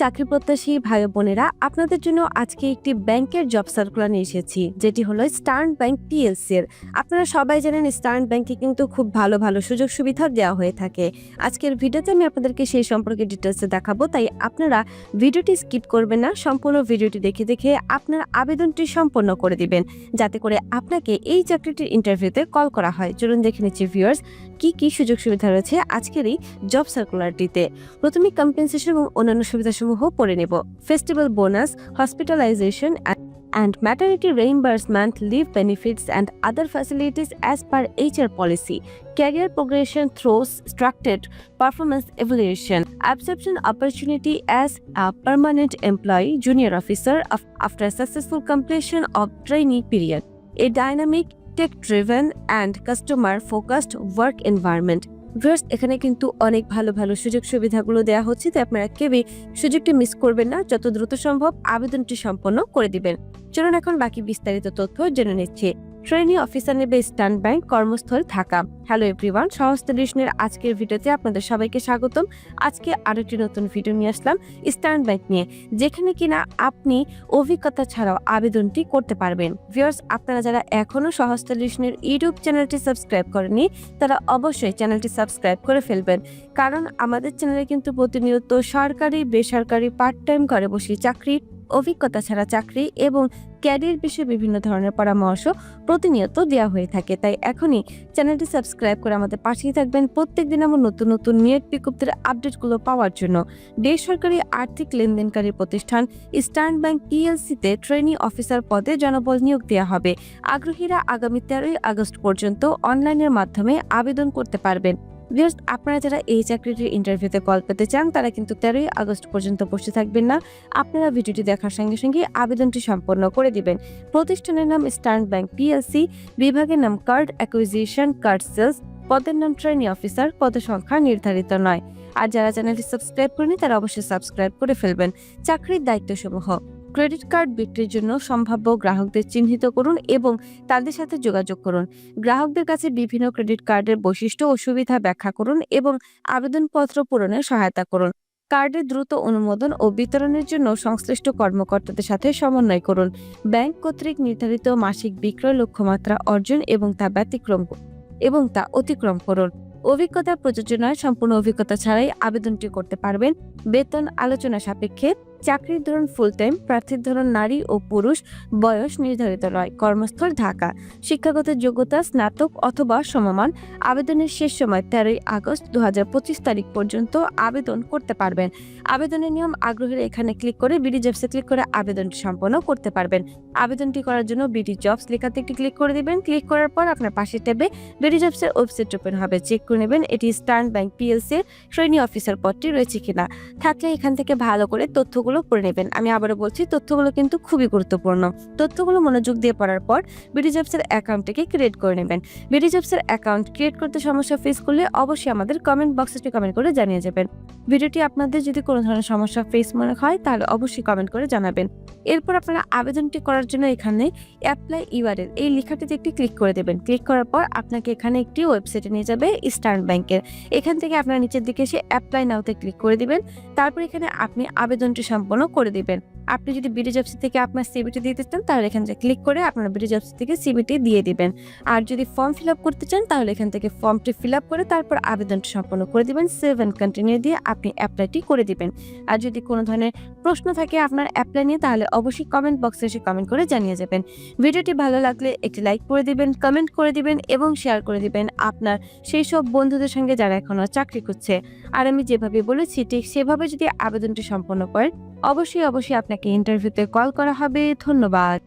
চাকরি প্রত্যাশী ভাই বোনেরা, আপনাদের জন্য আজকে একটি ব্যাংকের জব সার্কুলার নিয়ে এসেছি, যেটি হলো স্টার্ন ব্যাংক টিএলসি এর। আপনারা সবাই জানেন স্টার্ন ব্যাংকে কিন্তু খুব ভালো ভালো সুযোগ সুবিধা দেওয়া হয়ে থাকে। আজকের ভিডিওতে আমি আপনাদেরকে সেই সম্পর্কে ডিটেলসে দেখাবো, তাই আপনারা ভিডিওটি স্কিপ করবেন না, সম্পূর্ণ ভিডিওটি দেখে দেখে আপনার আবেদনটি সম্পন্ন করে দিবেন, যাতে করে আপনাকে এই চাকরিটির ইন্টারভিউতে কল করা হয়। চলুন দেখে নিচ্ছি ভিউয়ার্স কি কি সুযোগ সুবিধা রয়েছে আজকের এই জব সার্কুলারটিতে প্রথমে কম্পেনসেশন এবং অন্যান্য সুবিধাসমূহ পড়ে নেব festival bonus hospitalisation and maternity reimbursement, leave benefits, and other facilities as per HR policy, career progression through structured performance evaluation, absorption opportunity as a permanent employee, junior officer of, after successful completion of trainee period, a dynamic, tech-driven, and customer-focused work environment. Viewers এখানে কিন্তু অনেক ভালো ভালো সুযোগ সুবিধাগুলো দেওয়া হচ্ছে, তাই আপনারা কেউই সুযোগটি মিস করবেন না। যত দ্রুত সম্ভব আবেদনটি সম্পন্ন করে দিবেন। চলুন এখন বাকি বিস্তারিত তথ্য জেনে নিচ্ছি। ট্রেনি অফিসার নেবে স্টান ব্যাংক কর্মস্থল ঢাকা। হ্যালো এভরিওয়ান সহস্ত ডিশনের আজকের ভিডিওতে আপনাদের সবাইকে স্বাগতম। আজকে আরও একটি নতুন ভিডিও নিয়ে আসলাম স্টার্ন ব্যাংক নিয়ে, যেখানে কিনা আপনি অভিজ্ঞতা ছাড়াও আবেদনটি করতে পারবেন। ভিউয়ার্স, আপনারা যারা এখনও সহস্ত ডিশনের ইউটিউব চ্যানেলটি সাবস্ক্রাইব করেনি তারা অবশ্যই চ্যানেলটি সাবস্ক্রাইব করে ফেলবেন। কারণ আমাদের চ্যানেলে কিন্তু প্রতিনিয়ত সরকারি, বেসরকারি পার্ট টাইম করে বসে চাকরি অভিজ্ঞতা ছাড়া চাকরি এবং ক্যারিয়ার বিষয়ে বিভিন্ন ধরনের পরামর্শ প্রতিনিয়ত দেওয়া হয়ে থাকে। তাই এখনই চ্যানেলটি সাবস্ক্রাইব করে আমাদের পাশেই থাকবেন। প্রত্যেক দিন আমার নতুন নতুন নিয়োগ বিজ্ঞপ্তির আপডেটগুলো পাওয়ার জন্য বেসরকারি আর্থিক লেনদেনকারী প্রতিষ্ঠান স্টার্ন ব্যাংক পিএলসিতে ট্রেনিং অফিসার পদে জনবল নিয়োগ দেওয়া হবে। আগ্রহীরা আগামী তেরোই আগস্ট পর্যন্ত অনলাইনের মাধ্যমে আবেদন করতে পারবেন। ভিউয়ার্স আপনারা যারা এই চাকরিটির ইন্টারভিউতে কল পেতে চান, তারা কিন্তু তেরোই আগস্ট পর্যন্ত বসে থাকবেন না। আপনারা ভিডিওটি দেখার সঙ্গে সঙ্গে আবেদনটি সম্পন্ন করে দিবেন। প্রতিষ্ঠানের নাম স্টার্ন ব্যাংক পিএলসি বিভাগের নাম কার্ড অ্যাকুইজিশন কার্ড সেলস পদের নাম ট্রেনি অফিসার পদ সংখ্যা নির্ধারিত নয়। আর যারা চ্যানেলটি সাবস্ক্রাইব করেনি তারা অবশ্যই সাবস্ক্রাইব করে ফেলবেন। চাকরির দায়িত্বসমূহ। ক্রেডিট কার্ড বিক্রির জন্য সম্ভাব্য গ্রাহকদের চিহ্নিত করুন এবং তাদের সাথে যোগাযোগ করুন। গ্রাহকদের কাছে বিভিন্ন ক্রেডিট কার্ডের বৈশিষ্ট্য ও সুবিধা ব্যাখ্যা করুন এবং আবেদনপত্র পূরণে সহায়তা করুন। কার্ডের দ্রুত অনুমোদন ও বিতরণের জন্য সংশ্লিষ্ট কর্মকর্তাদের সাথে সমন্বয় করুন। ব্যাংক কর্তৃক নির্ধারিত মাসিক বিক্রয় লক্ষ্যমাত্রা অর্জন এবং তা ব্যতিক্রম এবং তা অতিক্রম করুন। অভিজ্ঞতা প্রযোজনায় সম্পূর্ণ অভিজ্ঞতা ছাড়াই আবেদনটি করতে পারবেন। বেতন আলোচনা সাপেক্ষে চাকরির ধরন ফুল টাইম প্রার্থীর ধরন নারী ও পুরুষ, বয়স নির্ধারিত নয়। কর্মস্থল ঢাকা। শিক্ষাগত যোগ্যতা, স্নাতক অথবা সমমান। আবেদনের শেষ সময় তেরোই আগস্ট দুহাজার পঁচিশ তারিখ পর্যন্ত আবেদন করতে পারবেন। আবেদনের নিয়ম আগ্রহের এখানে ক্লিক করে বিডি জবসে ক্লিক করে আবেদনটি সম্পন্ন করতে পারবেন। আবেদনটি করার জন্য বিডি জবস লেখাতে একটি ক্লিক করে দিবেন। ক্লিক করার পর আপনার পাশে ট্যাবে বিডি জবসের ওয়েবসাইট ওপেন হবে। চেক করে নেবেন এটি স্টার্ন ব্যাংক পিএলসি এর ট্রেনি অফিসার পদটি রয়েছে কিনা। থাকলে এখান থেকে ভালো করে তথ্যগুলো পড়ে নেবেন। আমি আবারও বলছি, তথ্যগুলো কিন্তু খুবই গুরুত্বপূর্ণ। তথ্যগুলো মনোযোগ দিয়ে পড়ার পর বিডি জবসের অ্যাকাউন্টটিকে ক্রিয়েট করে নেবেন। বিডি জবসের অ্যাকাউন্ট ক্রিয়েট করতে সমস্যা ফেস করলে অবশ্যই আমাদের কমেন্ট বক্সে কমেন্ট করে জানিয়ে যাবেন। ভিডিওটি আপনাদের যদি কোনো ধরনের সমস্যা ফেস মনে হয়, তাহলে অবশ্যই কমেন্ট করে জানাবেন। এরপর আপনারা আবেদনটি করার জন্য এখানে অ্যাপ্লাই ইউআরএল এই লেখাটিতে একটি ক্লিক করে দেবেন। ক্লিক করার পর আপনাকে এখানে একটি ওয়েবসাইটে নিয়ে যাবে ইস্টার্ন ব্যাংকের এখান থেকে আপনারা নিচের দিকে এসে অ্যাপ্লাই নাওতে ক্লিক করে দিবেন। তারপর এখানে আপনি আবেদনটি সম্পন্ন করে দিবেন। আপনি যদি বিডি জবসি থেকে আপনার সিবিটি দিতে চান, তাহলে এখান থেকে ক্লিক করে আপনার বিডি জবসি থেকে সিবিটি দিয়ে দিবেন। আর যদি ফর্ম ফিল আপ করতে চান, তাহলে এখান থেকে ফর্মটি ফিল আপ করে তারপর আবেদনটি সম্পন্ন করে দিবেন। সেভ অ্যান্ড কন্টিনিউ দিয়ে আপনি অ্যাপ্লাইটি করে দিবেন। আর যদি কোনো ধরনের প্রশ্ন থাকে আপনার অ্যাপ্লাই নিয়ে, তাহলে অবশ্যই কমেন্ট বক্সে এসে কমেন্ট করে জানিয়ে যাবেন। ভিডিওটি ভালো লাগলে একটি লাইক করে দিবেন কমেন্ট করে দিবেন এবং শেয়ার করে দিবেন আপনার সেই সব বন্ধুদের সঙ্গে যারা এখনও চাকরি করছে আর আমি যেভাবে বলেছি, ঠিক সেভাবে যদি আবেদনটি সম্পন্ন করেন, অবশ্যই অবশ্যই আপনাকে ইন্টারভিউতে কল করা হবে। ধন্যবাদ।